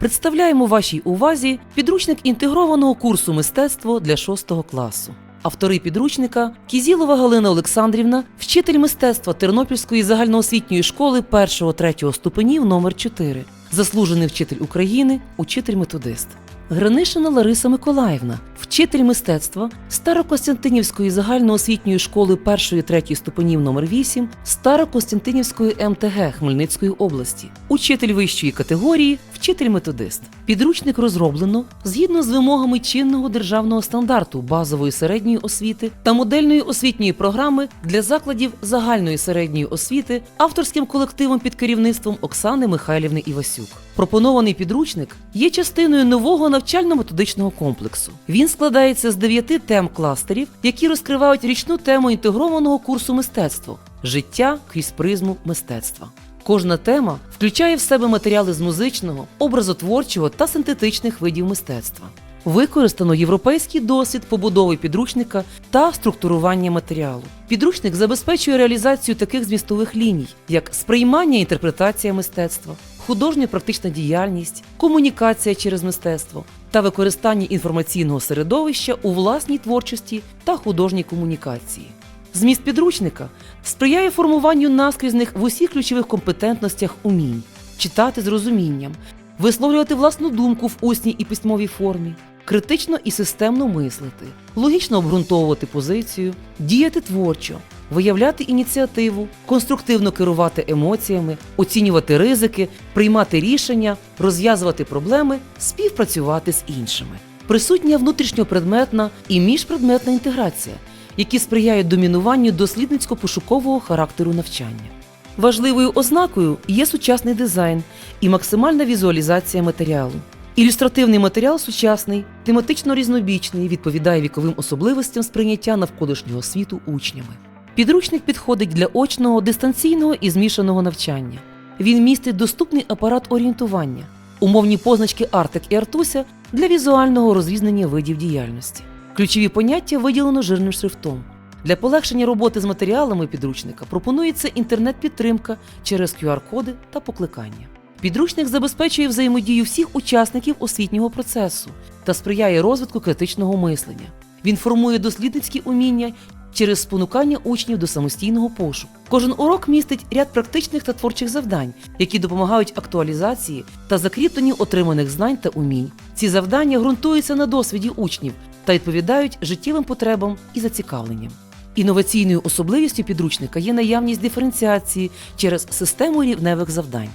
представляємо вашій увазі підручник інтегрованого курсу мистецтво для 6 класу. Автори підручника Кізілова Галина Олександрівна, вчитель мистецтва Тернопільської загальноосвітньої школи 1-3 ступенів номер 4 заслужений вчитель України, учитель-методист. Гранишина Лариса Миколаївна, вчитель мистецтва Старокостянтинівської загальноосвітньої школи 1-3 ступенів номер 8 Старокостянтинівської МТГ Хмельницької області, учитель вищої категорії, вчитель-методист. Підручник розроблено згідно з вимогами чинного державного стандарту базової середньої освіти та модельної освітньої програми для закладів загальної середньої освіти авторським колективом під керівництвом Оксани Михайлівни Івасюк. Пропонований підручник є частиною нового навчально-методичного комплексу. Він складається з дев'яти тем кластерів, які розкривають річну тему інтегрованого курсу мистецтво життя крізь призму мистецтва. Кожна тема включає в себе матеріали з музичного, образотворчого та синтетичних видів мистецтва. Використано європейський досвід побудови підручника та структурування матеріалу. Підручник забезпечує реалізацію таких змістових ліній, як сприймання і інтерпретація мистецтва, художньо-практична діяльність, комунікація через мистецтво та використання інформаційного середовища у власній творчості та художній комунікації. Зміст підручника сприяє формуванню наскрізних в усіх ключових компетентностях умінь, читати з розумінням, висловлювати власну думку в усній і письмовій формі, критично і системно мислити, логічно обґрунтовувати позицію, діяти творчо, виявляти ініціативу, конструктивно керувати емоціями, оцінювати ризики, приймати рішення, розв'язувати проблеми, співпрацювати з іншими. Присутня внутрішньопредметна і міжпредметна інтеграція, які сприяють домінуванню дослідницько-пошукового характеру навчання. Важливою ознакою є сучасний дизайн і максимальна візуалізація матеріалу. Ілюстративний матеріал сучасний, тематично різнобічний, відповідає віковим особливостям сприйняття навколишнього світу учнями. Підручник підходить для очного, дистанційного і змішаного навчання. Він містить доступний апарат орієнтування, умовні позначки Артек і Артуся для візуального розрізнення видів діяльності. Ключові поняття виділено жирним шрифтом. Для полегшення роботи з матеріалами підручника пропонується інтернет-підтримка через QR-коди та покликання. Підручник забезпечує взаємодію всіх учасників освітнього процесу та сприяє розвитку критичного мислення. Він формує дослідницькі уміння через спонукання учнів до самостійного пошуку. Кожен урок містить ряд практичних та творчих завдань, які допомагають актуалізації та закріпленню отриманих знань та умінь. Ці завдання ґрунтуються на досвіді учнів та відповідають життєвим потребам і зацікавленням. Інноваційною особливістю підручника є наявність диференціації через систему рівневих завдань.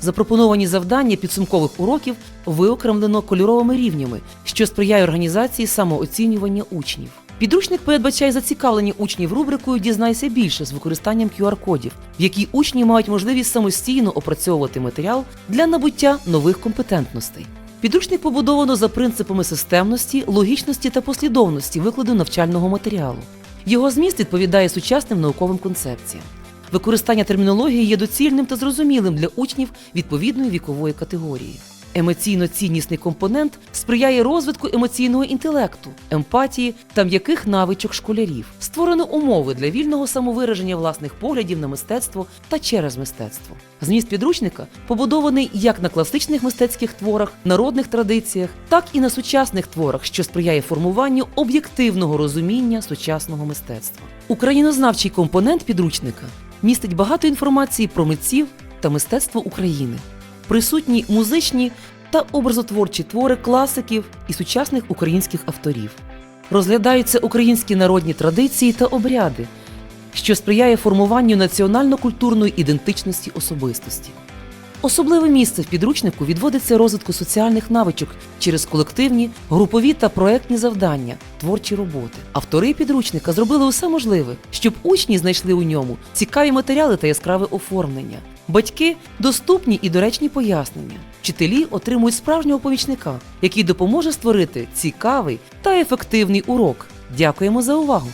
Запропоновані завдання підсумкових уроків виокремлено кольоровими рівнями, що сприяє організації самооцінювання учнів. Підручник передбачає зацікавлені учнів рубрикою Дізнайся більше з використанням QR-кодів, в якій учні мають можливість самостійно опрацьовувати матеріал для набуття нових компетентностей. Підручник побудовано за принципами системності, логічності та послідовності викладу навчального матеріалу. Його зміст відповідає сучасним науковим концепціям. Використання термінології є доцільним та зрозумілим для учнів відповідної вікової категорії. Емоційно-ціннісний компонент сприяє розвитку емоційного інтелекту, емпатії та м'яких навичок школярів. Створено умови для вільного самовираження власних поглядів на мистецтво та через мистецтво. Зміст підручника побудований як на класичних мистецьких творах, народних традиціях, так і на сучасних творах, що сприяє формуванню об'єктивного розуміння сучасного мистецтва. Українознавчий компонент підручника містить багато інформації про митців та мистецтво України. Присутні музичні та образотворчі твори класиків і сучасних українських авторів. Розглядаються українські народні традиції та обряди, що сприяє формуванню національно-культурної ідентичності особистості. Особливе місце в підручнику відводиться розвитку соціальних навичок через колективні, групові та проектні завдання, творчі роботи. Автори підручника зробили усе можливе, щоб учні знайшли у ньому цікаві матеріали та яскраве оформлення. Батьки доступні і доречні пояснення. Вчителі отримують справжнього помічника, який допоможе створити цікавий та ефективний урок. Дякуємо за увагу!